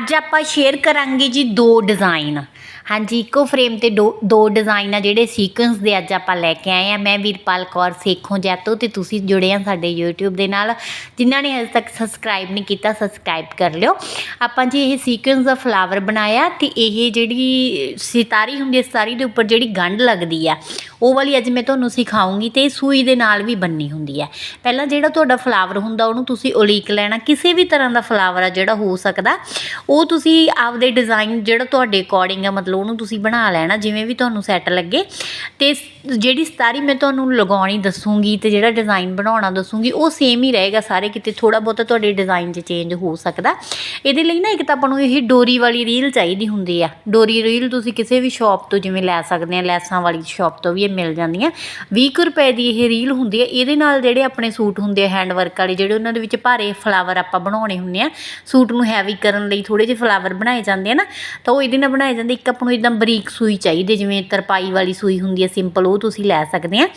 ਅੱਜ ਆਪਾਂ ਸ਼ੇਅਰ ਕਰਾਂਗੇ ਜੀ ਦੋ ਡਿਜ਼ਾਈਨ ਹਾਂਜੀ, ਇੱਕੋ ਫਰੇਮ ਤੇ ਦੋ ਦੋ ਡਿਜ਼ਾਈਨ ਆ ਜਿਹੜੇ ਸੀਕੁਐਂਸ ਦੇ ਅੱਜ ਆਪਾਂ ਲੈ ਕੇ ਆਏ ਆ। ਮੈਂ ਵੀਰਪਾਲ ਕੌਰ ਸੇਖੋਂ ਜੈਤੋ ਤੇ ਤੁਸੀਂ ਜੁੜੇ ਆ ਸਾਡੇ YouTube ਦੇ ਨਾਲ। ਜਿਨ੍ਹਾਂ ਨੇ ਅਜੇ ਤੱਕ ਸਬਸਕ੍ਰਾਈਬ ਨਹੀਂ ਕੀਤਾ ਸਬਸਕ੍ਰਾਈਬ ਕਰ ਲਿਓ। ਆਪਾਂ ਜੀ ਇਹ ਸੀਕੁਐਂਸ ਦਾ ਫਲਾਵਰ ਬਣਾਇਆ ਤੇ ਇਹ ਜਿਹੜੀ ਸਿਤਾਰੀ ਹੁੰਦੀ ਹੈ ਸਿਤਾਰੀ ਦੇ ਉੱਪਰ ਜਿਹੜੀ ਗੰਢ ਲੱਗਦੀ ਆ, ਉਹ ਵਾਲੀ ਅੱਜ ਮੈਂ ਤੁਹਾਨੂੰ ਸਿਖਾਉਂਗੀ ਤੇ ਇਹ ਸੂਈ ਦੇ ਨਾਲ ਵੀ ਬੰਨੀ ਹੁੰਦੀ ਹੈ ਪਹਿਲਾਂ ਜਿਹੜਾ ਤੁਹਾਡਾ ਫਲਾਵਰ ਹੁੰਦਾ, ਉਹਨੂੰ ਤੁਸੀਂ ਉਲੀਕ ਲੈਣਾ। ਕਿਸੇ ਵੀ ਤਰ੍ਹਾਂ ਦਾ ਫਲਾਵਰ ਆ ਜਿਹੜਾ ਹੋ ਸਕਦਾ ਉਹ ਤੁਸੀਂ ਆਪਦੇ ਡਿਜ਼ਾਈਨ ਜਿਹੜਾ ਤੁਹਾਡੇ ਅਕੋਰਡਿੰਗ ਆ, ਮਤਲਬ ਉਹਨੂੰ ਤੁਸੀਂ ਬਣਾ ਲੈਣਾ, ਜਿਵੇਂ ਵੀ ਤੁਹਾਨੂੰ ਸੈੱਟ ਲੱਗੇ। ਤੇ ਜਿਹੜੀ ਸਤਾਰੀ ਮੈਂ ਤੁਹਾਨੂੰ ਲਗਾਉਣੀ ਦੱਸੂਗੀ ਤੇ ਜਿਹੜਾ ਡਿਜ਼ਾਈਨ ਬਣਾਉਣਾ ਦੱਸੂਗੀ, ਉਹ ਸੇਮ ਹੀ ਰਹੇਗਾ ਸਾਰੇ, ਕਿਤੇ ਥੋੜਾ ਬਹੁਤਾ ਤੁਹਾਡੇ ਡਿਜ਼ਾਈਨ 'ਚ ਚੇਂਜ ਹੋ ਸਕਦਾ। ਇਹਦੇ ਲਈ ਨਾ ਇੱਕ ਤਾਂ ਆਪਾਂ ਨੂੰ ਇਹ ਡੋਰੀ ਵਾਲੀ ਰੀਲ ਚਾਹੀਦੀ ਹੁੰਦੀ ਆ। ਡੋਰੀ ਰੀਲ ਤੁਸੀਂ ਕਿਸੇ ਵੀ ਸ਼ਾਪ ਤੋਂ ਜਿਵੇਂ ਲੈ ਸਕਦੇ ਆ, ਲੈਸਾਂ ਵਾਲੀ ਸ਼ਾਪ ਤੋਂ ਵੀ ਇਹ ਮਿਲ ਜਾਂਦੀਆਂ 20 ਕੁ ਰੁਪਏ ਦੀ ਇਹ ਰੀਲ ਹੁੰਦੀ ਹੈ ਇਹਦੇ ਨਾਲ ਜਿਹੜੇ ਆਪਣੇ ਸੂਟ ਹੁੰਦੇ ਆ ਹੈਂਡ ਵਰਕ ਵਾਲੇ, ਜਿਹੜੇ ਉਹਨਾਂ ਦੇ ਵਿੱਚ ਭਾਰੇ ਫਲਾਵਰ ਆਪਾਂ ਬਣਾਉਣੇ ਹੁੰਦੇ ਆ, ਸੂਟ ਨੂੰ ਹੈਵੀ ਕਰਨ ਲਈ ਥੋੜੇ ਜਿਹੇ ਫਲਾਵਰ ਬਣਾਏ ਜਾਂਦੇ ਆ ਨਾ, ਤਾਂ ਉਹ ਇਹਦੇ ਨਾਲ ਬਣਾਏ ਜਾਂਦੇ ਇੱਕ ਆਪਾਂ ਨੂੰ ਇਦਾਂ ਬਰੀਕ ਸੂਈ ਚਾਹੀਦੀ ਜਿਵੇਂ ਤਰਪਾਈ ਵਾਲੀ ਸੂਈ ਹੁੰਦੀ ਹੈ ਸਿੰਪਲ ਉਹ ਤੁਸੀਂ ਲੈ ਸਕਦੇ ਆ।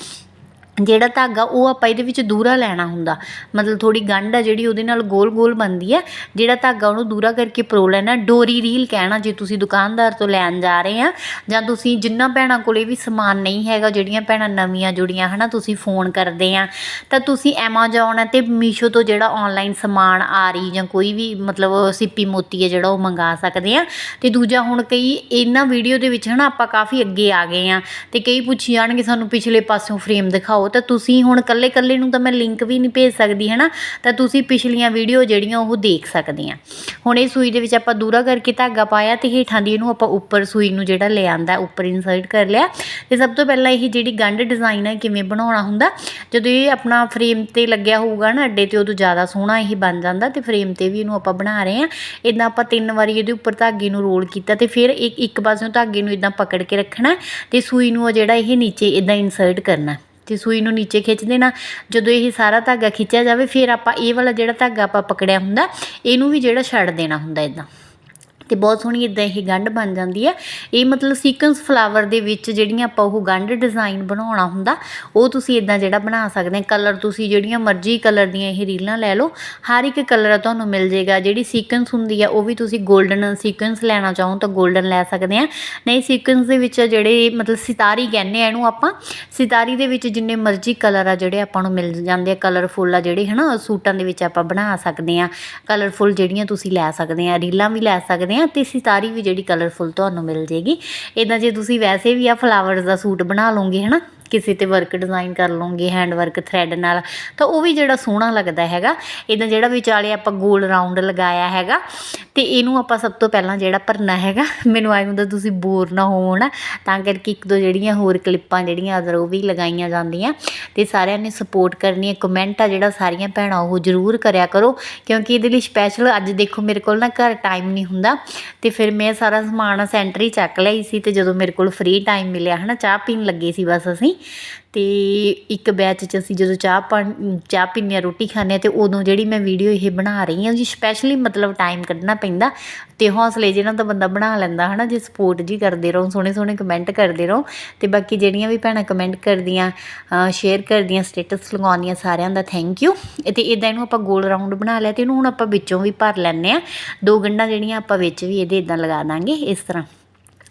ਜਿਹੜਾ ਧਾਗਾ ਉਹ ਆਪਾਂ ਇਹਦੇ ਵਿੱਚ ਦੂਹਰਾ ਲੈਣਾ ਹੁੰਦਾ। ਮਤਲਬ ਥੋੜ੍ਹੀ ਗੰਢ ਆ ਜਿਹੜੀ ਉਹਦੇ ਨਾਲ ਗੋਲ ਗੋਲ ਬਣਦੀ ਹੈ ਜਿਹੜਾ ਧਾਗਾ ਉਹਨੂੰ ਦੂਰਾ ਕਰਕੇ ਪਰੋ ਲੈਣਾ ਡੋਰੀ ਰੀਲ ਕਹਿਣਾ, ਜੇ ਤੁਸੀਂ ਦੁਕਾਨਦਾਰ ਤੋਂ ਲੈਣ ਜਾ ਰਹੇ ਆ ਜਾਂ ਤੁਸੀਂ ਜਿੰਨਾ ਭੈਣਾਂ ਕੋਲੇ ਵੀ ਸਮਾਨ ਨਹੀਂ ਹੈਗਾ, ਜਿਹੜੀਆਂ ਭੈਣਾਂ ਨਵੀਆਂ ਜੁੜੀਆਂ, ਹਨਾ, ਤੁਸੀਂ ਫੋਨ ਕਰਦੇ ਆ, ਤਾਂ ਤੁਸੀਂ ਐਮਾਜ਼ੋਨ ਅਤੇ ਮੀਸ਼ੋ ਤੋਂ ਜਿਹੜਾ ਆਨਲਾਈਨ ਸਮਾਨ ਆ ਰਹੀ ਜਾਂ ਕੋਈ ਵੀ ਮਤਲਬ ਸਿੱਪੀ ਮੋਤੀ ਹੈ ਜਿਹੜਾ ਉਹ ਮੰਗਾ ਸਕਦੇ ਆ। ਤੇ ਦੂਜਾ ਹੁਣ ਕਈ ਇਹਨਾਂ ਵੀਡੀਓ ਦੇ ਵਿੱਚ, ਹਨਾ, ਆਪਾਂ ਕਾਫੀ ਅੱਗੇ ਆ ਗਏ ਆ ਤੇ ਕਈ ਪੁੱਛੀ ਜਾਣਗੇ, ਸਾਨੂੰ ਪਿਛਲੇ ਪਾਸਿਓਂ ਫਰੇਮ ਦਿਖਾਓ। ਤਾਂ ਤੁਸੀਂ ਹੁਣ ਕੱਲੇ ਕੱਲੇ ਨੂੰ ਤਾਂ ਮੈਂ ਲਿੰਕ ਵੀ ਨਹੀਂ ਭੇਜ ਸਕਦੀ ਹੈ ਨਾ ਤਾਂ ਤੁਸੀਂ ਪਿਛਲੀਆਂ ਵੀਡੀਓ ਜਿਹੜੀਆਂ ਉਹ ਦੇਖ ਸਕਦੇ ਆ। ਹੁਣ ਇਹ ਸੂਈ ਦੇ ਵਿੱਚ ਆਪਾਂ ਦੂਰਾ ਕਰਕੇ ਧਾਗਾ ਪਾਇਆ ਤੇ ਹੇਠਾਂ ਦੀ ਇਹਨੂੰ ਆਪਾਂ ਉੱਪਰ ਸੂਈ ਨੂੰ ਜਿਹੜਾ ਲੈ ਉੱਪਰ ਇਨਸਰਟ ਕਰ ਲਿਆ। ਤੇ ਸਭ ਤੋਂ ਪਹਿਲਾਂ ਇਹ ਜਿਹੜੀ ਗੰਢ ਡਿਜ਼ਾਈਨ ਹੈ ਕਿਵੇਂ ਬਣਾਉਣਾ ਹੁੰਦਾ? ਜਦੋਂ ਇਹ ਆਪਣਾ ਫਰੇਮ ਤੇ ਲੱਗਿਆ ਹੋਊਗਾ ਨਾ ਅੱਡੇ ਤੇ, ਉਦੋਂ ਜ਼ਿਆਦਾ ਸੋਹਣਾ ਇਹ ਬਣ ਜਾਂਦਾ ਤੇ ਫਰੇਮ ਤੇ ਵੀ ਇਹਨੂੰ ਆਪਾਂ ਬਣਾ ਰਹੇ ਆ। ਇਦਾਂ ਆਪਾਂ ਤਿੰਨ ਵਾਰੀ ਇਹਦੇ ਉੱਪਰ ਧਾਗੇ ਨੂੰ ਰੋਲ ਕੀਤਾ ਤੇ ਫਿਰ ਇੱਕ ਇੱਕ ਪਾਸਿਓਂ ਧਾਗੇ ਨੂੰ ਇਦਾਂ ਪਕੜ ਕੇ ਰੱਖਣਾ ਤੇ ਸੂਈ ਨੂੰ ਜਿਹੜਾ ਇਹ ਨੀਚੇ ਇਦਾਂ ਇਨਸਰਟ ਕਰਨਾ। ਤੇ ਸੂਈ ਨੂੰ ਨੀਚੇ ਖਿੱਚ ਦੇਣਾ, ਜਦੋਂ ਇਹ ਸਾਰਾ ਧਾਗਾ ਖਿੱਚਿਆ ਜਾਵੇ, ਫਿਰ ਆਪਾਂ ਇਹ ਵਾਲਾ ਜਿਹੜਾ ਧਾਗਾ ਆਪਾਂ ਪਕੜਿਆ ਹੁੰਦਾ, ਇਹਨੂੰ ਵੀ ਜਿਹੜਾ ਛੱਡ ਦੇਣਾ ਹੁੰਦਾ ਇਦਾਂ ਅਤੇ ਬਹੁਤ ਸੋਹਣੀ ਇੱਦਾਂ ਇਹ ਗੰਢ ਬਣ ਜਾਂਦੀ ਹੈ। ਇਹ ਮਤਲਬ ਸੀਕੁਐਂਸ ਫਲਾਵਰ ਦੇ ਵਿੱਚ ਜਿਹੜੀਆਂ ਆਪਾਂ ਉਹ ਗੰਢ ਡਿਜ਼ਾਈਨ ਬਣਾਉਣਾ ਹੁੰਦਾ, ਉਹ ਤੁਸੀਂ ਇੱਦਾਂ ਜਿਹੜਾ ਬਣਾ ਸਕਦੇ ਆ ਕਲਰ ਤੁਸੀਂ ਜਿਹੜੀਆਂ ਮਰਜ਼ੀ ਕਲਰ ਦੀਆਂ ਇਹ ਰੀਲਾਂ ਲੈ ਲਓ। ਹਰ ਇੱਕ ਕਲਰ ਤੁਹਾਨੂੰ ਮਿਲ ਜੇਗਾ ਜਿਹੜੀ ਸੀਕੁਐਂਸ ਹੁੰਦੀ ਆ, ਉਹ ਵੀ ਤੁਸੀਂ 골ਡਨ ਸੀਕੁਐਂਸ ਲੈਣਾ ਚਾਹੋ ਤਾਂ 골ਡਨ ਲੈ ਸਕਦੇ ਆ। ਨਹੀਂ ਸੀਕੁਐਂਸ ਦੇ ਵਿੱਚ ਜਿਹੜੇ ਮਤਲਬ ਸਿਤਾਰੀ ਕਹਿੰਦੇ ਆ ਇਹਨੂੰ ਆਪਾਂ, ਸਿਤਾਰੀ ਦੇ ਵਿੱਚ ਜਿੰਨੇ ਮਰਜ਼ੀ ਕਲਰ ਆ ਜਿਹੜੇ ਆਪਾਂ ਨੂੰ ਮਿਲ ਜਾਂਦੇ ਆ। ਕਲਰਫੁੱਲ ਆ ਜਿਹੜੇ, ਹਨਾ, ਸੂਟਾਂ ਦੇ ਵਿੱਚ ਆਪਾਂ ਬਣਾ ਸਕਦੇ ਆ। ਕਲਰਫੁੱਲ ਜਿਹੜੀਆਂ ਤੁਸੀਂ ਲੈ ਸਕਦੇ ਆ, ਰੀਲਾਂ ਵੀ ਲੈ ਸਕਦੇ ਆ ਤੇ ਸਿਤਾਰੀ ਵੀ ਜਿਹੜੀ ਕਲਰਫੁਲ ਤੁਹਾਨੂੰ ਮਿਲ ਜੇਗੀ। ਇਦਾਂ ਜੇ ਤੁਸੀਂ ਵੈਸੇ ਵੀ ਆ ਫਲਾਵਰਸ ਦਾ ਸੂਟ ਬਣਾ ਲਓਗੇ, ਹਨਾ? ਕਿਸੇ ਤੇ ਵਰਕ ਡਿਜ਼ਾਈਨ ਕਰ ਲਓਗੇ ਹੈਂਡ ਵਰਕ ਥਰੈਡ ਨਾਲ, ਤਾਂ ਉਹ ਵੀ ਜਿਹੜਾ ਸੋਹਣਾ ਲੱਗਦਾ ਹੈਗਾ। ਇਹਦਾ ਜਿਹੜਾ ਵਿਚਾਲੇ ਆਪਾਂ ਗੋਲ ਰਾਉਂਡ ਲਗਾਇਆ ਹੈਗਾ, ਤੇ ਇਹਨੂੰ ਆਪਾਂ ਸਭ ਤੋਂ ਪਹਿਲਾਂ ਜਿਹੜਾ ਭਰਨਾ ਹੈਗਾ, ਮੈਨੂੰ ਆਏ ਹੁੰਦਾ ਤੁਸੀਂ ਬੋਰ ਨਾ ਹੋਵੋ ਨਾ ਤਾਂ ਕਰਕੇ ਇੱਕ ਦੋ ਜਿਹੜੀਆਂ ਹੋਰ ਕਲਿੱਪਾਂ ਜਿਹੜੀਆਂ ਅਦਰ ਉਹ ਵੀ ਲਗਾਈਆਂ ਜਾਂਦੀਆਂ, ਤੇ ਸਾਰਿਆਂ ਨੇ ਸਪੋਰਟ ਕਰਨੀ ਹੈ। ਕਮੈਂਟ ਆ ਜਿਹੜਾ ਸਾਰੀਆਂ ਭੈਣਾਂ, ਉਹ ਜ਼ਰੂਰ ਕਰਿਆ ਕਰੋ, ਕਿਉਂਕਿ ਇਹਦੇ ਲਈ ਸਪੈਸ਼ਲ ਅੱਜ ਦੇਖੋ ਮੇਰੇ ਕੋਲ ਨਾ ਘਰ ਟਾਈਮ ਨਹੀਂ ਹੁੰਦਾ, ਤੇ ਫਿਰ ਮੈਂ ਸਾਰਾ ਸਮਾਨ ਸੈਂਟਰ ਹੀ ਚੱਕ ਲਈ ਸੀ, ਤੇ ਜਦੋਂ ਮੇਰੇ ਕੋਲ ਫ੍ਰੀ ਟਾਈਮ ਮਿਲਿਆ, ਹਨਾ, ਚਾਹ ਪੀਣ ਲੱਗੇ ਸੀ ਬਸ ਅਸੀਂ ਤੇ ਇੱਕ ਬੈਚ 'ਚ ਅਸੀਂ ਜਦੋਂ ਚਾਹ ਪਾਣ, ਚਾਹ ਪੀਂਦੇ ਹਾਂ, ਰੋਟੀ ਖਾਂਦੇ ਹਾਂ ਅਤੇ ਉਦੋਂ ਜਿਹੜੀ ਮੈਂ ਵੀਡੀਓ ਇਹ ਬਣਾ ਰਹੀ ਹਾਂ ਜੀ ਸਪੈਸ਼ਲੀ ਮਤਲਬ ਟਾਈਮ ਕੱਢਣਾ ਪੈਂਦਾ ਅਤੇ ਹੌਸਲੇ ਜਿਹਨਾਂ ਤਾਂ ਬੰਦਾ ਬਣਾ ਲੈਂਦਾ ਹੈ ਨਾ ਜੇ ਸਪੋਰਟ ਜੀ ਕਰਦੇ ਰਹੋ ਸੋਹਣੇ ਸੋਹਣੇ ਕਮੈਂਟ ਕਰਦੇ ਰਹੋ ਅਤੇ ਬਾਕੀ ਜਿਹੜੀਆਂ ਵੀ ਭੈਣਾਂ ਕਮੈਂਟ ਕਰਦੀਆਂ ਸ਼ੇਅਰ ਕਰਦੀਆਂ ਸਟੇਟਸ ਲਗਾਉਂਦੀਆਂ ਸਾਰਿਆਂ ਦਾ ਥੈਂਕ ਯੂ ਅਤੇ ਇਦਾਂ ਇਹਨੂੰ ਆਪਾਂ ਗੋਲ ਰਾਉਂਡ ਬਣਾ ਲਿਆ ਅਤੇ ਇਹਨੂੰ ਹੁਣ ਆਪਾਂ ਵਿੱਚੋਂ ਵੀ ਭਰ ਲੈਂਦੇ ਆ ਦੋ ਗੰਢਾਂ ਜਿਹੜੀਆਂ ਆਪਾਂ ਵਿੱਚ ਵੀ ਇਹਦੇ ਇਦਾਂ ਲਗਾ ਦਾਂਗੇ, ਇਸ ਤਰ੍ਹਾਂ।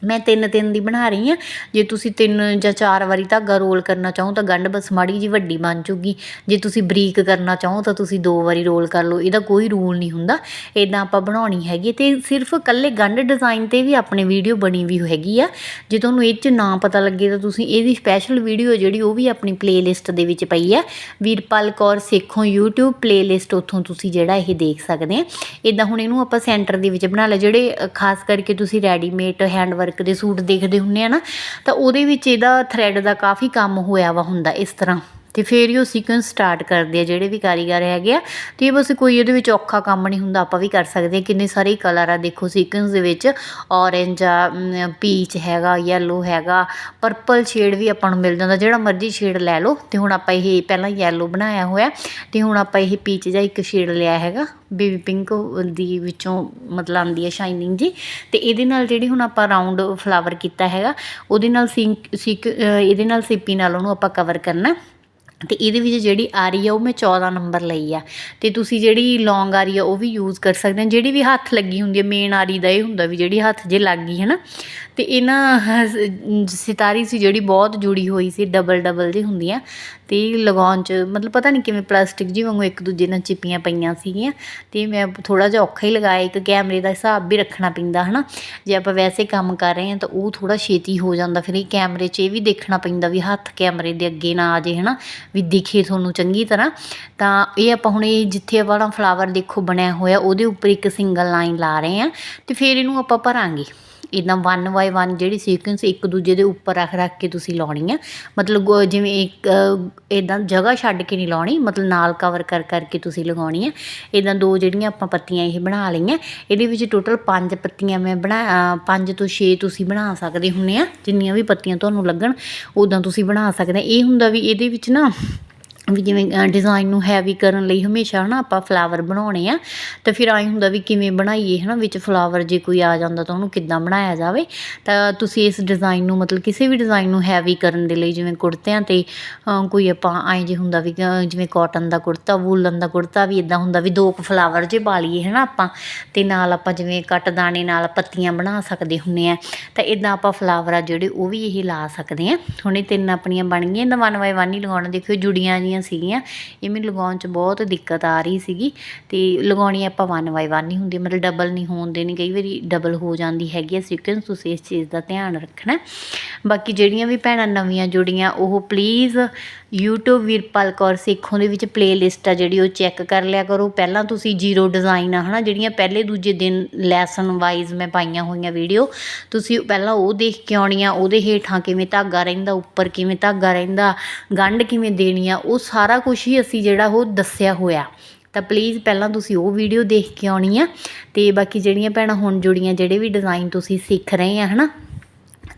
ਮੈਂ ਤਿੰਨ ਤਿੰਨ ਦੀ ਬਣਾ ਰਹੀ ਹਾਂ। ਜੇ ਤੁਸੀਂ ਤਿੰਨ ਜਾਂ ਚਾਰ ਵਾਰੀ ਧਾਗਾ ਰੋਲ ਕਰਨਾ ਚਾਹੋ ਤਾਂ ਗੰਢ ਬਸ ਮਾੜੀ ਜੀ ਵੱਡੀ ਬਣ ਜੂਗੀ। ਜੇ ਤੁਸੀਂ ਬਰੀਕ ਕਰਨਾ ਚਾਹੋ ਤਾਂ ਤੁਸੀਂ ਦੋ ਵਾਰੀ ਰੋਲ ਕਰ ਲਓ, ਇਹਦਾ ਕੋਈ ਰੂਲ ਨਹੀਂ ਹੁੰਦਾ। ਇਦਾਂ ਆਪਾਂ ਬਣਾਉਣੀ ਹੈਗੀ ਤੇ ਸਿਰਫ ਕੱਲੇ ਗੰਢ ਡਿਜ਼ਾਈਨ ਤੇ ਵੀ ਆਪਣੇ ਵੀਡੀਓ ਬਣੀ ਵੀ ਹੈਗੀ ਆ। ਜੇ ਤੁਹਾਨੂੰ ਇਹ 'ਚ ਨਾ ਪਤਾ ਲੱਗੇ ਤਾਂ ਤੁਸੀਂ ਇਹਦੀ ਸਪੈਸ਼ਲ ਵੀਡੀਓ ਜਿਹੜੀ ਉਹ ਵੀ ਆਪਣੀ ਪਲੇਲਿਸਟ ਦੇ ਵਿੱਚ ਪਈ ਹੈ ਵੀਰਪਾਲ ਕੌਰ ਸੇਖੋਂ YouTube ਪਲੇਲਿਸਟ ਉੱਥੋਂ ਤੁਸੀਂ ਜਿਹੜਾ ਇਹ ਦੇਖ ਸਕਦੇ ਆ। ਇਦਾਂ ਹੁਣ ਇਹਨੂੰ ਆਪਾਂ ਸੈਂਟਰ ਦੇ ਵਿੱਚ ਬਣਾ ਲਿਆ, ਜਿਹੜੇ ਖਾਸ ਕਰਕੇ ਤੁਸੀਂ ਰੈਡੀਮੇਡ ਹੈਂਡਵਰਕ ਵਰਕ ਦੇ ਸੂਟ ਦੇਖਦੇ ਹੁੰਦੇ ਆ ਨਾ, ਤਾਂ ਉਹਦੇ ਵਿੱਚ ਇਹਦਾ ਥਰੈਡ ਦਾ ਕਾਫੀ ਕੰਮ ਹੋਇਆ ਵਾ ਹੁੰਦਾ ਇਸ ਤਰ੍ਹਾਂ। ਤੇ ਫਿਰ ਹੀ ਉਹ ਸੀਕੁਐਂਸ ਸਟਾਰਟ ਕਰਦੇ ਆ, ਜਿਹੜੇ ਵੀ ਕਾਰੀਗਰ ਹੈਗੇ ਆ। ਤੇ ਇਹ ਬਸ ਕੋਈ ਇਹਦੇ ਵਿੱਚ ਔਖਾ ਕੰਮ ਨਹੀਂ ਹੁੰਦਾ, ਆਪਾਂ ਵੀ ਕਰ ਸਕਦੇ ਹਾਂ। ਕਿੰਨੇ ਸਾਰੇ ਕਲਰ ਆ, ਦੇਖੋ ਸੀਕੁਐਂਸ ਦੇ ਵਿੱਚ। ਔਰੇਂਜ ਆ ਪੀਚ ਹੈਗਾ ਯੈਲੋ ਹੈਗਾ। ਪਰਪਲ ਸ਼ੇਡ ਵੀ ਆਪਾਂ ਨੂੰ ਮਿਲ ਜਾਂਦਾ, ਜਿਹੜਾ ਮਰਜ਼ੀ ਸ਼ੇਡ ਲੈ ਲਓ। ਤੇ ਹੁਣ ਆਪਾਂ ਇਹ ਪਹਿਲਾਂ ਯੈਲੋ ਬਣਾਇਆ ਹੋਇਆ। ਤੇ ਹੁਣ ਆਪਾਂ ਇਹ ਪੀਚ ਜਾਂ ਇੱਕ ਸ਼ੇਡ ਲਿਆ ਹੈਗਾ ਬੇਬੀ ਪਿੰਕ ਦੀ ਵਿੱਚੋਂ ਮਤਲਬ ਆਉਂਦੀ ਹੈ ਸ਼ਾਈਨਿੰਗ ਜੀ ਤੇ ਇਹਦੇ ਨਾਲ ਜਿਹੜੀ ਹੁਣ ਆਪਾਂ ਰਾਉਂਡ ਫਲਾਵਰ ਕੀਤਾ ਹੈਗਾ, ਉਹਦੇ ਨਾਲ ਸਿੰਕ ਇਹਦੇ ਨਾਲ ਸਿੱਪੀ ਨਾਲ ਉਹਨੂੰ ਆਪਾਂ ਕਵਰ ਕਰਨਾ। ਅਤੇ ਇਹਦੇ ਵਿੱਚ ਜਿਹੜੀ ਆਰੀ ਆ, ਉਹ ਮੈਂ 14 ਨੰਬਰ ਲਈ ਆ। ਅਤੇ ਤੁਸੀਂ ਜਿਹੜੀ ਲੌਂਗ ਆਰੀ ਆ, ਉਹ ਵੀ ਯੂਜ਼ ਕਰ ਸਕਦੇ ਹੋ ਜਿਹੜੀ ਵੀ ਹੱਥ ਲੱਗੀ ਹੁੰਦੀ ਹੈ ਮੇਨ ਆਰੀ ਦਾ ਇਹ ਹੁੰਦਾ ਵੀ ਜਿਹੜੀ ਹੱਥ ਜੇ ਲੱਗ ਗਈ ਹੈ ਨਾ ਅਤੇ ਇਹ ਨਾ ਸਿਤਾਰੀ ਸੀ ਜਿਹੜੀ ਬਹੁਤ ਜੁੜੀ ਹੋਈ ਸੀ ਡਬਲ ਡਬਲ ਜਿਹੀ ਹੁੰਦੀਆਂ ਤੇ ਲਗਾਉਣ ਚ ਮਤਲਬ ਪਤਾ ਨਹੀਂ ਕਿਵੇਂ ਪਲਾਸਟਿਕ ਜਿਹੀ ਵਾਂਗੂ ਇੱਕ ਦੂਜੇ ਨਾਲ ਚਿਪੀਆਂ ਪਈਆਂ ਸੀਗੀਆਂ ਤੇ ਮੈਂ ਥੋੜਾ ਜਿਹਾ ਔਖਾ ਹੀ ਲਗਾਇਆ, ਇੱਕ ਕੈਮਰੇ ਦਾ ਹਿਸਾਬ ਵੀ ਰੱਖਣਾ ਪੈਂਦਾ, ਹਨਾ? ਜੇ ਆਪਾਂ ਵੈਸੇ ਕੰਮ ਕਰ ਰਹੇ ਹਾਂ ਤਾਂ ਉਹ ਥੋੜਾ ਛੇਤੀ ਹੋ ਜਾਂਦਾ, ਫਿਰ ਇਹ ਕੈਮਰੇ 'ਚ ਇਹ ਵੀ ਦੇਖਣਾ ਪੈਂਦਾ ਵੀ ਹੱਥ ਕੈਮਰੇ ਦੇ ਅੱਗੇ ਨਾ ਆ ਜੇ ਹਨਾ? ਵੀ ਦਿਖੇ ਤੁਹਾਨੂੰ ਚੰਗੀ ਤਰ੍ਹਾਂ। ਤਾਂ ਇਹ ਆਪਾਂ ਹੁਣ ਇਹ ਜਿੱਥੇ ਵਾਲਾ ਫਲਾਵਰ ਦੇਖੋ ਬਣਿਆ ਹੋਇਆ, ਉਹਦੇ ਉੱਪਰ ਇੱਕ ਸਿੰਗਲ ਲਾਈਨ ਲਾ ਰਹੇ ਹਾਂ ਤੇ ਫਿਰ ਇਹਨੂੰ ਆਪਾਂ ਭਰਾਂਗੇ। ਇਦਾਂ ਵਨ ਬਾਏ ਵਨ ਜਿਹੜੀ ਸੀਕੁਐਂਸ ਇੱਕ ਦੂਜੇ ਦੇ ਉੱਪਰ ਰੱਖ ਰੱਖ ਕੇ ਤੁਸੀਂ ਲਾਉਣੀ ਆ। ਮਤਲਬ ਗੋ- ਜਿਵੇਂ ਇੱਕ ਇਦਾਂ ਜਗ੍ਹਾ ਛੱਡ ਕੇ ਨਹੀਂ ਲਾਉਣੀ ਮਤਲਬ ਨਾਲ ਕਵਰ ਕਰ ਕਰਕੇ ਤੁਸੀਂ ਲਗਾਉਣੀ ਆ। ਇਦਾਂ ਦੋ ਜਿਹੜੀਆਂ ਆਪਾਂ ਪੱਤੀਆਂ ਇਹ ਬਣਾ ਲਈਆਂ। ਇਹਦੇ ਵਿੱਚ ਟੋਟਲ ਪੰਜ ਪੱਤੀਆਂ ਮੈਂ ਬਣਾ ਅ, ਪੰਜ ਤੋਂ 6 ਤੁਸੀਂ ਬਣਾ ਸਕਦੇ ਹੁੰਨੇ ਆ। ਜਿੰਨੀਆਂ ਵੀ ਪੱਤੀਆਂ ਤੁਹਾਨੂੰ ਲੱਗਣ ਉਦਾਂ ਤੁਸੀਂ ਬਣਾ ਸਕਦੇ ਇਹ ਹੁੰਦਾ ਵੀ ਇਹਦੇ ਵਿੱਚ ਨਾ ਵੀ ਜਿਵੇਂ ਡਿਜ਼ਾਈਨ ਨੂੰ ਹੈਵੀ ਕਰਨ ਲਈ ਹਮੇਸ਼ਾ ਹਨਾ ਆਪਾਂ ਫਲਾਵਰ ਬਣਾਉਣੇ ਆ। ਤਾਂ ਫਿਰ ਐਂ ਹੁੰਦਾ ਵੀ ਕਿਵੇਂ ਬਣਾਈਏ ਹਨਾ ਵਿੱਚ ਫਲਾਵਰ ਜੇ ਕੋਈ ਆ ਜਾਂਦਾ ਤਾਂ ਉਹਨੂੰ ਕਿੱਦਾਂ ਬਣਾਇਆ ਜਾਵੇ। ਤਾਂ ਤੁਸੀਂ ਇਸ ਡਿਜ਼ਾਈਨ ਨੂੰ ਮਤਲਬ ਕਿਸੇ ਵੀ ਡਿਜ਼ਾਈਨ ਨੂੰ ਹੈਵੀ ਕਰਨ ਦੇ ਲਈ ਜਿਵੇਂ ਕੁੜਤਿਆਂ ਤੇ ਕੋਈ ਆਪਾਂ ਐਂ ਜੇ ਹੁੰਦਾ ਵੀ ਅ, ਜਿਵੇਂ ਕਾਟਨ ਦਾ ਕੁੜਤਾ ਵੂਲਨ ਦਾ ਕੁੜਤਾ ਵੀ ਇਦਾਂ ਹੁੰਦਾ ਵੀ ਦੋ ਕੁ ਫਲਾਵਰ ਜੇ ਪਾ ਲਈਏ ਹਨਾ ਆਪਾਂ। ਤੇ ਨਾਲ ਆਪਾਂ ਜਿਵੇਂ ਕੱਟ ਦਾਣੇ ਨਾਲ ਪੱਤੀਆਂ ਬਣਾ ਸਕਦੇ ਹੁੰਨੇ ਆ। ਤਾਂ ਇਦਾਂ ਆਪਾਂ ਫਲਾਵਰ ਆ ਜਿਹੜੇ ਉਹ ਵੀ ਇਹ ਲਾ ਸਕਦੇ ਆ। ਹੁਣੇ ਤਿੰਨ ਆਪਣੀਆਂ ਬਣ ਗਈਆਂ ਤਾਂ ਵਨ ਬਾਏ ਵਨ ਹੀ ਲਗਾਉਣਾ ਦੇਖਿਓ ਜੁੜੀਆਂ ਜੀਆਂ ਸੀਗੀਆਂ, ਇਹ ਮੈਨੂੰ ਲਗਾਉਣ 'ਚ ਬਹੁਤ ਦਿੱਕਤ ਆ ਰਹੀ ਸੀਗੀ। ਤੇ ਲਗਾਉਣੀ ਆਪਾਂ ਵਨ ਬਾਏ ਵਨ ਹੀ ਹੁੰਦੀ, ਮਤਲਬ ਡਬਲ ਨਹੀਂ ਹੋਣ ਦੇਣੀ, ਕਈ ਵਾਰੀ ਡਬਲ ਹੋ ਜਾਂਦੀ ਹੈਗੀ ਆ ਸੀਕੁਐਂਸ ਤੁਸੀਂ ਇਸ ਚੀਜ਼ ਦਾ ਧਿਆਨ ਰੱਖਣਾ। ਬਾਕੀ ਜਿਹੜੀਆਂ ਵੀ ਭੈਣਾਂ ਨਵੀਆਂ ਜੁੜੀਆਂ, ਉਹ ਪਲੀਜ਼ YouTube ਵੀਰਪਾਲ ਕੌਰ ਸਿੱਖੋਂ ਦੇ ਵਿੱਚ ਪਲੇਲਿਸਟ ਆ, ਜਿਹੜੀ ਉਹ ਚੈੱਕ ਕਰ ਲਿਆ ਕਰੋ। ਪਹਿਲਾਂ ਤੁਸੀਂ ਜ਼ੀਰੋ ਡਿਜ਼ਾਈਨ ਆ, ਹਨਾ, ਜਿਹੜੀਆਂ ਪਹਿਲੇ ਦੂਜੇ ਦਿਨ ਲੈਸਨ ਵਾਈਜ਼ ਮੈਂ ਪਾਈਆਂ ਹੋਈਆਂ ਵੀਡੀਓ ਤੁਸੀਂ ਪਹਿਲਾਂ ਉਹ ਦੇਖ ਕੇ ਆਉਣੀਆਂ, ਉਹਦੇ ਹੇਠਾਂ ਕਿਵੇਂ ਧਾਗਾ ਰਹਿੰਦਾ, ਉੱਪਰ ਕਿਵੇਂ ਧਾਗਾ ਰਹਿੰਦਾ, ਗੰਢ ਕਿਵੇਂ ਦੇਣੀ ਆ ਉਹ ਸਾਰਾ ਕੁਝ ਹੀ ਅਸੀਂ ਜਿਹੜਾ ਉਹ ਦੱਸਿਆ ਹੋਇਆ। ਤਾਂ ਪਲੀਜ਼ ਪਹਿਲਾਂ ਤੁਸੀਂ ਉਹ ਵੀਡੀਓ ਦੇਖ ਕੇ ਆਉਣੀ ਆ ਤੇ ਬਾਕੀ ਜਿਹੜੀਆਂ ਭੈਣਾਂ ਹੁਣ ਜੁੜੀਆਂ, ਜਿਹੜੇ ਵੀ ਡਿਜ਼ਾਈਨ ਤੁਸੀਂ ਸਿੱਖ ਰਹੇ ਆ, ਹਨਾ?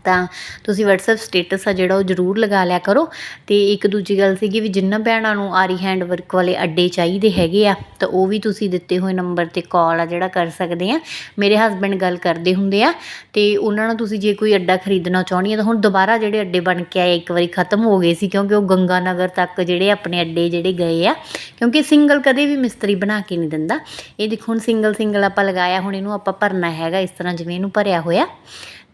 ਤਾਂ ਤੁਸੀਂ WhatsApp ਸਟੇਟਸ ਆ ਜਿਹੜਾ ਉਹ ਜ਼ਰੂਰ ਲਗਾ ਲਿਆ ਕਰੋ। ਤੇ ਇੱਕ ਦੂਜੀ ਗੱਲ ਸੀਗੀ ਵੀ ਜਿੰਨਾ ਭੈਣਾਂ ਨੂੰ ਆਰੀ ਹੈਂਡ ਵਰਕ ਵਾਲੇ ਅੱਡੇ ਚਾਹੀਦੇ ਹੈਗੇ ਆ, ਤਾਂ ਉਹ ਵੀ ਤੁਸੀਂ ਦਿੱਤੇ ਹੋਏ ਨੰਬਰ ਤੇ ਕਾਲ ਆ ਜਿਹੜਾ ਕਰ ਸਕਦੇ ਆ। ਮੇਰੇ ਹਸਬੰਡ ਗੱਲ ਕਰਦੇ ਹੁੰਦੇ ਆ, ਤੇ ਉਹਨਾਂ ਨਾਲ ਤੁਸੀਂ ਜੇ ਕੋਈ ਅੱਡਾ ਖਰੀਦਣਾ ਚਾਹੁੰਦੀ ਆ ਤਾਂ ਹੁਣ ਦੁਬਾਰਾ ਜਿਹੜੇ ਅੱਡੇ ਬਣ ਕੇ ਆਏ, ਇੱਕ ਵਾਰੀ ਖਤਮ ਹੋ ਗਏ ਸੀ ਕਿਉਂਕਿ ਉਹ ਗੰਗਾ ਨਗਰ ਤੱਕ ਜਿਹੜੇ ਆਪਣੇ ਅੱਡੇ ਜਿਹੜੇ ਗਏ ਆ, ਕਿਉਂਕਿ ਸਿੰਗਲ ਕਦੇ ਵੀ ਮਿਸਤਰੀ ਬਣਾ ਕੇ ਨਹੀਂ ਦਿੰਦਾ। ਇਹ ਦੇਖੋ ਹੁਣ ਸਿੰਗਲ ਸਿੰਗਲ ਆਪਾਂ ਲਗਾਇਆ, ਹੁਣ ਇਹਨੂੰ ਆਪਾਂ ਭਰਨਾ ਹੈਗਾ, ਇਸ ਤਰ੍ਹਾਂ ਜਿਵੇਂ ਇਹਨੂੰ ਭਰਿਆ ਹੋਇਆ।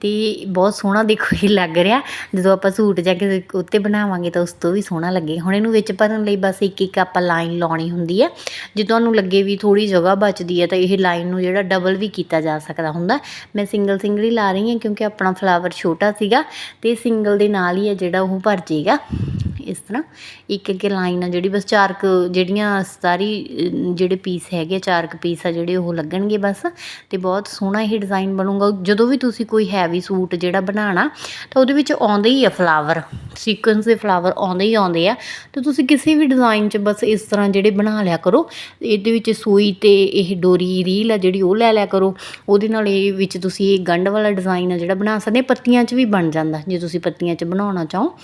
ਅਤੇ ਬਹੁਤ ਸੋਹਣਾ ਦੇਖੋ ਇਹ ਲੱਗ ਰਿਹਾ। ਜਦੋਂ ਆਪਾਂ ਸੂਟ ਜਾ ਕੇ ਉੱਤੇ ਬਣਾਵਾਂਗੇ ਤਾਂ ਉਸ ਤੋਂ ਵੀ ਸੋਹਣਾ ਲੱਗੇ। ਹੁਣ ਇਹਨੂੰ ਵਿੱਚ ਭਰਨ ਲਈ ਬਸ ਇੱਕ ਇੱਕ ਆਪਾਂ ਲਾਈਨ ਲਾਉਣੀ ਹੁੰਦੀ ਹੈ। ਜੇ ਤੁਹਾਨੂੰ ਲੱਗੇ ਵੀ ਥੋੜੀ ਜਗ੍ਹਾ ਬਚਦੀ ਹੈ ਤਾਂ ਇਹ ਲਾਈਨ ਨੂੰ ਜਿਹੜਾ ਡਬਲ ਵੀ ਕੀਤਾ ਜਾ ਸਕਦਾ ਹੁੰਦਾ। ਮੈਂ ਸਿੰਗਲ ਸਿੰਗਲ ਹੀ ਲਾ ਰਹੀ ਹਾਂ ਕਿਉਂਕਿ ਆਪਣਾ ਫਲਾਵਰ ਛੋਟਾ ਸੀਗਾ ਤੇ ਸਿੰਗਲ ਦੇ ਨਾਲ ਹੀ ਹੈ ਜਿਹੜਾ ਉਹ ਭਰ ਜਾਏਗਾ ਇਸ ਤਰ੍ਹਾਂ। ਇੱਕ ਇੱਕ ਲਾਈਨ ਆ ਜਿਹੜੀ, ਬਸ ਚਾਰ ਕੁ ਜਿਹੜੀਆਂ ਸਾਰੀ ਜਿਹੜੇ ਪੀਸ ਹੈਗੇ ਚਾਰ ਕੁ ਪੀਸ ਆ ਜਿਹੜੇ ਉਹ ਲੱਗਣਗੇ ਬਸ। ਤੇ ਬਹੁਤ ਸੋਹਣਾ ਇਹ ਡਿਜ਼ਾਈਨ ਬਣੂਗਾ। ਜਦੋਂ ਵੀ ਤੁਸੀਂ ਕੋਈ ਹੈਵੀ ਸੂਟ ਜਿਹੜਾ ਬਣਾਉਣਾ, ਤਾਂ ਉਹਦੇ ਵਿੱਚ ਆਉਂਦੇ ਹੀ ਆ ਫਲਾਵਰ ਸੀਕੁਐਂਸ ਦੇ ਫਲਾਵਰ ਆਉਂਦੇ ਹੀ ਆਉਂਦੇ ਆ। ਤੇ ਤੁਸੀਂ ਕਿਸੇ ਵੀ ਡਿਜ਼ਾਈਨ 'ਚ ਬਸ ਇਸ ਤਰ੍ਹਾਂ ਜਿਹੜੇ ਬਣਾ ਲਿਆ ਕਰੋ। ਇਹਦੇ ਵਿੱਚ ਸੂਈ ਤੇ ਇਹ ਡੋਰੀ ਰੀਲ ਆ ਜਿਹੜੀ ਉਹ ਲੈ ਲਿਆ ਕਰੋ। ਉਹਦੇ ਨਾਲ ਇਹ ਵਿੱਚ ਤੁਸੀਂ ਇਹ ਗੰਢ ਵਾਲਾ ਡਿਜ਼ਾਈਨ ਆ ਜਿਹੜਾ ਬਣਾ ਸਕਦੇ ਪੱਤੀਆਂ 'ਚ ਵੀ ਬਣ ਜਾਂਦਾ, ਜੇ ਤੁਸੀਂ ਪੱਤੀਆਂ 'ਚ ਬਣਾਉਣਾ ਚਾਹੋ।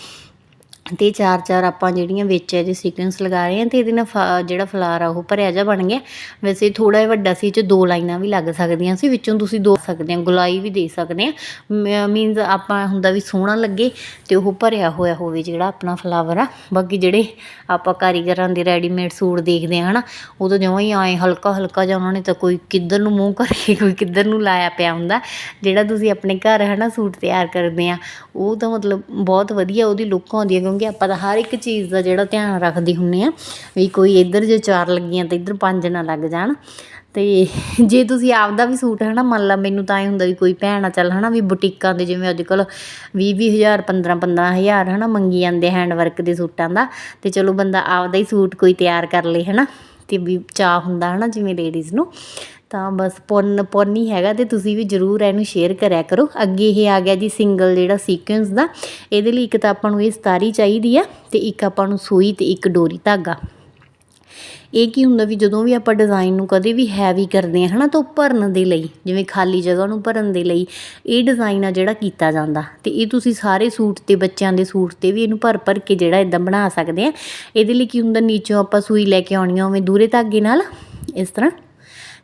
ਤੇ ਚਾਰ ਚਾਰ ਆਪਾਂ ਜਿਹੜੀਆਂ ਵਿੱਚ ਇਹਦੇ ਸੀਕੁਐਂਸ ਲਗਾ ਰਹੇ ਹਾਂ ਤੇ ਇਹਦੇ ਨਾਲ ਫਾ- ਜਿਹੜਾ ਫਲਾਰ ਆ ਉਹ ਭਰਿਆ ਜਾ ਬਣ ਗਿਆ। ਵੈਸੇ ਥੋੜਾ ਜਿਹਾ ਵੱਡਾ ਸੀ, ਇਹ 'ਚ ਦੋ ਲਾਈਨਾਂ ਵੀ ਲੱਗ ਸਕਦੀਆਂ ਸੀ, ਵਿੱਚੋਂ ਤੁਸੀਂ ਦੋ ਸਕਦੇ ਹੋ, ਗੁਲਾਈ ਵੀ ਦੇ ਸਕਦੇ ਆ ਮੀਨਸ ਆਪਾਂ ਹੁੰਦਾ ਵੀ ਸੋਹਣਾ ਲੱਗੇ ਤੇ ਉਹ ਭਰਿਆ ਹੋਇਆ ਹੋਵੇ ਜਿਹੜਾ ਆਪਣਾ ਫਲਾਵਰ ਆ। ਬਾਕੀ ਜਿਹੜੇ ਆਪਾਂ ਕਾਰੀਗਰਾਂ ਦੇ ਰੈਡੀਮੇਡ ਸੂਟ ਦੇਖਦੇ ਆ ਹਨਾ ਤਾਂ ਜਮਾਂ ਹੀ ਆਏ ਹਲਕਾ ਹਲਕਾ ਜਿਹਾ ਉਹਨਾਂ ਨੇ ਤਾਂ ਕੋਈ ਕਿੱਧਰ ਨੂੰ ਮੂੰਹ ਕਰਕੇ ਕੋਈ ਕਿੱਧਰ ਨੂੰ ਲਾਇਆ ਪਿਆ ਹੁੰਦਾ। ਜਿਹੜਾ ਤੁਸੀਂ ਆਪਣੇ ਘਰ ਹਨਾ ਸੂਟ ਤਿਆਰ ਕਰਦੇ ਆ, ਉਹ ਤਾਂ ਮਤਲਬ ਬਹੁਤ ਵਧੀਆ ਉਹਦੀ ਲੁੱਕ ਆਉਂਦੀ ਹੈ ਕਿਉਂਕਿ ਆਪਾਂ ਤਾਂ ਹਰ ਇੱਕ ਚੀਜ਼ ਦਾ ਜਿਹੜਾ ਧਿਆਨ ਰੱਖਦੇ ਹੁੰਨੇ ਆ ਵੀ ਕੋਈ ਇੱਧਰ ਜੇ ਚਾਰ ਲੱਗੀਆਂ ਤਾਂ ਇੱਧਰ ਪੰਜ ਨਾ ਲੱਗ ਜਾਣ। ਤੇ ਜੇ ਤੁਸੀਂ ਆਪਦਾ ਵੀ ਸੂਟ ਹਨਾ, ਮੰਨ ਲਾ ਮੈਨੂੰ ਤਾਂ ਇਹ ਹੁੰਦਾ ਵੀ ਕੋਈ ਭੈਣ ਆ, ਚੱਲ ਹਨਾ ਵੀ ਬੁਟੀਕਾਂ ਦੇ ਜਿਵੇਂ ਅੱਜ ਕੱਲ 20 ਵੀਹ ਹਜ਼ਾਰ 15 15 ਹਜ਼ਾਰ ਹਨਾ ਮੰਗੀ ਜਾਂਦੇ ਹੈਂਡ ਵਰਕ ਦੇ ਸੂਟਾਂ ਦਾ। ਤੇ ਚਲੋ ਬੰਦਾ ਆਪਦਾ ਹੀ ਸੂਟ ਕੋਈ ਤਿਆਰ ਕਰ ਲੇ ਹਨਾ, ਤੇ ਵੀ ਚਾਹ ਹੁੰਦਾ ਹਨਾ ਜਿਵੇਂ ਲੇਡੀਜ਼ ਨੂੰ। ਤਾਂ ਬਸ ਪੁੰਨ ਪੁੰਨ ਹੀ ਹੈਗਾ ਅਤੇ ਤੁਸੀਂ ਵੀ ਜਰੂਰ ਇਹਨੂੰ ਸ਼ੇਅਰ ਕਰਿਆ ਕਰੋ। ਅੱਗੇ ਇਹ ਆ ਗਿਆ ਜੀ ਸਿੰਗਲ ਜਿਹੜਾ ਸੀਕੁਐਂਸ ਦਾ, ਇਹਦੇ ਲਈ ਇੱਕ ਤਾਂ ਆਪਾਂ ਨੂੰ ਇਹ ਸਤਾਰੀ ਚਾਹੀਦੀ ਆ ਅਤੇ ਇੱਕ ਆਪਾਂ ਨੂੰ ਸੂਈ ਅਤੇ ਇੱਕ ਡੋਰੀ ਧਾਗਾ। ਇਹ ਕੀ ਹੁੰਦਾ ਵੀ ਜਦੋਂ ਵੀ ਆਪਾਂ ਡਿਜ਼ਾਈਨ ਨੂੰ ਕਦੇ ਵੀ ਹੈਵੀ ਕਰਦੇ ਆ ਹਨਾ ਤਾਂ ਉਹ ਭਰਨ ਦੇ ਲਈ, ਜਿਵੇਂ ਖਾਲੀ ਜਗ੍ਹਾ ਨੂੰ ਭਰਨ ਦੇ ਲਈ ਇਹ ਡਿਜ਼ਾਈਨ ਆ ਜਿਹੜਾ ਕੀਤਾ ਜਾਂਦਾ। ਤੇ ਇਹ ਤੁਸੀਂ ਸਾਰੇ ਸੂਟ ਤੇ, ਬੱਚਿਆਂ ਦੇ ਸੂਟ ਤੇ ਵੀ ਇਹਨੂੰ ਭਰ ਭਰ ਕੇ ਜਿਹੜਾ ਇਦਾਂ ਬਣਾ ਸਕਦੇ ਆ। ਇਹਦੇ ਲਈ ਕੀ ਹੁੰਦਾ, ਨੀਚੋਂ ਆਪਾਂ ਸੂਈ ਲੈ ਕੇ ਆਉਣੀ ਆ ਉਵੇਂ ਦੂਰੇ ਧਾਗੇ ਨਾਲ, ਇਸ ਤਰ੍ਹਾਂ।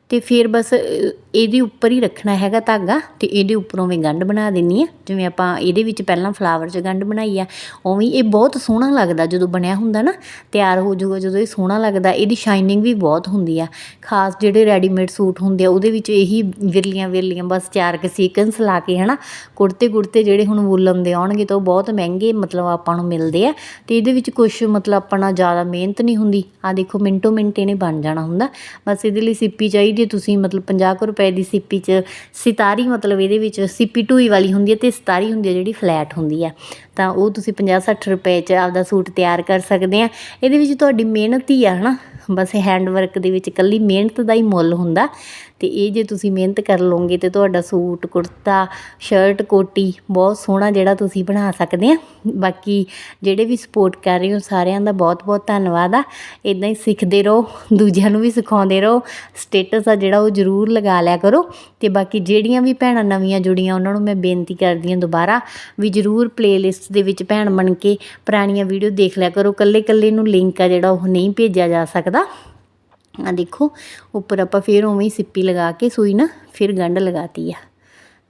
ਤੇ ਫਿਰ ਬਸ ਇਹਦੇ ਉੱਪਰ ਹੀ ਰੱਖਣਾ ਹੈਗਾ ਧਾਗਾ ਤੇ ਇਹਦੇ ਉੱਪਰੋਂ ਵੀ ਗੰਢ ਬਣਾ ਦੇਣੀ ਆ। ਜਿਵੇਂ ਆਪਾਂ ਇਹਦੇ ਵਿੱਚ ਪਹਿਲਾਂ ਫਲਾਵਰ 'ਚ ਗੰਢ ਬਣਾਈ ਆ, ਉਵੇਂ ਇਹ ਬਹੁਤ ਸੋਹਣਾ ਲੱਗਦਾ ਜਦੋਂ ਬਣਿਆ ਹੁੰਦਾ ਨਾ, ਤਿਆਰ ਹੋ ਜਾਊਗਾ ਜਦੋਂ ਇਹ ਸੋਹਣਾ ਲੱਗਦਾ, ਇਹਦੀ ਸ਼ਾਈਨਿੰਗ ਵੀ ਬਹੁਤ ਹੁੰਦੀ ਆ। ਖਾਸ ਜਿਹੜੇ ਰੈਡੀਮੇਡ ਸੂਟ ਹੁੰਦੇ ਆ, ਉਹਦੇ ਵਿੱਚ ਇਹੀ ਵਿਰਲੀਆਂ ਵਿਰਲੀਆਂ ਬਸ ਚਾਰ ਕੇ ਸੀਕੁਐਂਸ ਲਾ ਕੇ ਹਨਾ ਕੁੜਤੇ ਕੁੜਤੇ ਜਿਹੜੇ ਹੁਣ ਵੂਲਨ ਦੇ ਆਉਣਗੇ ਤਾਂ ਉਹ ਬਹੁਤ ਮਹਿੰਗੇ ਮਤਲਬ ਆਪਾਂ ਨੂੰ ਮਿਲਦੇ ਆ। ਤੇ ਇਹਦੇ ਵਿੱਚ ਕੁਝ ਮਤਲਬ ਆਪਣਾ ਜ਼ਿਆਦਾ ਮਿਹਨਤ ਨਹੀਂ ਹੁੰਦੀ। ਆ ਦੇਖੋ ਮਿੰਟੋ ਮਿੰਟ ਇਹਨੇ ਬਣ ਜਾਣਾ ਹੁੰਦਾ। ਬਸ ਇਹਦੇ ਲਈ ਸਿੱਪੀ ਚਾਹੀਦੀ ਜੇ ਤੁਸੀਂ ਮਤਲਬ 50 ਕੁ ਰੁਪਏ ਦੀ ਸਿੱਪੀ 'ਚ ਸਿਤਾਰੀ ਮਤਲਬ ਇਹਦੇ ਵਿੱਚ ਸਿੱਪੀ ਢੂਈ ਵਾਲੀ ਹੁੰਦੀ ਹੈ ਤੇ ਸਿਤਾਰੀ ਹੁੰਦੀ ਹੈ ਜਿਹੜੀ ਫਲੈਟ ਹੁੰਦੀ ਆ ਤਾਂ ਉਹ ਤੁਸੀਂ 50 60 ਰੁਪਏ 'ਚ ਆਪਦਾ ਸੂਟ ਤਿਆਰ ਕਰ ਸਕਦੇ ਆ। ਇਹਦੇ ਵਿੱਚ ਤੁਹਾਡੀ ਮਿਹਨਤ ਹੀ ਆ, ਹਨਾ? ਬਸ ਹੈਂਡ ਵਰਕ ਦੇ ਵਿੱਚ ਇਕੱਲੀ ਮਿਹਨਤ ਦਾ ਹੀ ਮੁੱਲ ਹੁੰਦਾ। ਤੇ ਇਹ ਜੇ ਤੁਸੀਂ ਮਿਹਨਤ ਕਰ ਲਓਗੇ ਤੇ ਤੁਹਾਡਾ ਸੂਟ, ਕੁੜਤਾ ਸ਼ਰਟ ਕੋਟੀ ਬਹੁਤ ਸੋਹਣਾ ਜਿਹੜਾ ਤੁਸੀਂ ਬਣਾ ਸਕਦੇ ਆ। ਬਾਕੀ ਜਿਹੜੇ ਵੀ ਸਪੋਰਟ ਕਰ ਰਹੇ ਹੋ ਸਾਰਿਆਂ ਦਾ ਬਹੁਤ ਬਹੁਤ ਧੰਨਵਾਦ ਆ। ਇਦਾਂ ਹੀ ਸਿੱਖਦੇ ਰਹੋ, ਦੂਜਿਆਂ ਨੂੰ ਵੀ ਸਿਖਾਉਂਦੇ ਰਹੋ ਸਟੇਟਸ ਆ ਜਿਹੜਾ ਉਹ ਜ਼ਰੂਰ ਲਗਾ ਲਿਆ ਕਰੋ। ਤੇ ਬਾਕੀ ਜਿਹੜੀਆਂ ਵੀ ਭੈਣਾਂ ਨਵੀਆਂ ਜੁੜੀਆਂ ਉਹਨਾਂ ਨੂੰ ਮੈਂ ਬੇਨਤੀ ਕਰਦੀ ਹਾਂ ਦੁਬਾਰਾ ਵੀ ਜ਼ਰੂਰ ਪਲੇਲਿਸਟ ਦੇ ਵਿੱਚ ਭੈਣ ਬਣ ਕੇ ਪੁਰਾਣੀਆਂ ਵੀਡੀਓ ਦੇਖ ਲਿਆ ਕਰੋ। ਕੱਲੇ ਕੱਲੇ ਨੂੰ ਲਿੰਕ ਆ ਜਿਹੜਾ ਉਹ ਨਹੀਂ ਭੇਜਿਆ ਜਾ ਸਕਦਾ। ਆ ਦੇਖੋ, ਉੱਪਰ ਆਪਾਂ ਫਿਰ ਉਵੇਂ ਹੀ ਸਿੱਪੀ ਲਗਾ ਕੇ ਸੂਈ ਨਾ, ਫਿਰ ਗੰਢ ਲਗਾਤੀ ਆ।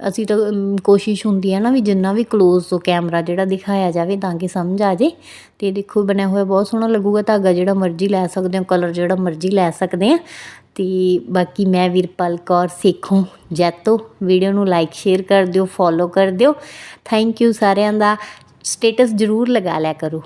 ਅਸੀਂ ਤਾਂ ਕੋਸ਼ਿਸ਼ ਹੁੰਦੀ ਹੈ ਨਾ ਵੀ ਜਿੰਨਾ ਵੀ ক্লোਜ਼ ਤੋਂ ਕੈਮਰਾ ਜਿਹੜਾ ਦਿਖਾਇਆ ਜਾਵੇ ਤਾਂ ਕਿ ਸਮਝ ਆ ਜੇ। ਤੇ ਦੇਖੋ, ਬਣਿਆ ਹੋਇਆ ਬਹੁਤ ਸੋਹਣਾ ਲੱਗੂਗਾ, ਧਾਗਾ ਜਿਹੜਾ ਮਰਜ਼ੀ ਲੈ ਸਕਦੇ ਹੋ ਕਲਰ ਜਿਹੜਾ ਮਰਜ਼ੀ ਲੈ ਸਕਦੇ ਆ। ਤੇ ਬਾਕੀ ਮੈਂ ਵੀਰਪਾਲ ਕੌਰ ਸੇਖੋਂ ਜੈਤੋ ਵੀਡੀਓ ਨੂੰ ਲਾਈਕ ਸ਼ੇਅਰ ਕਰ ਦਿਓ ਫੋਲੋ ਕਰ ਦਿਓ। ਥੈਂਕ ਯੂ ਸਾਰਿਆਂ ਦਾ। ਸਟੇਟਸ ਜ਼ਰੂਰ ਲਗਾ ਲਿਆ ਕਰੋ।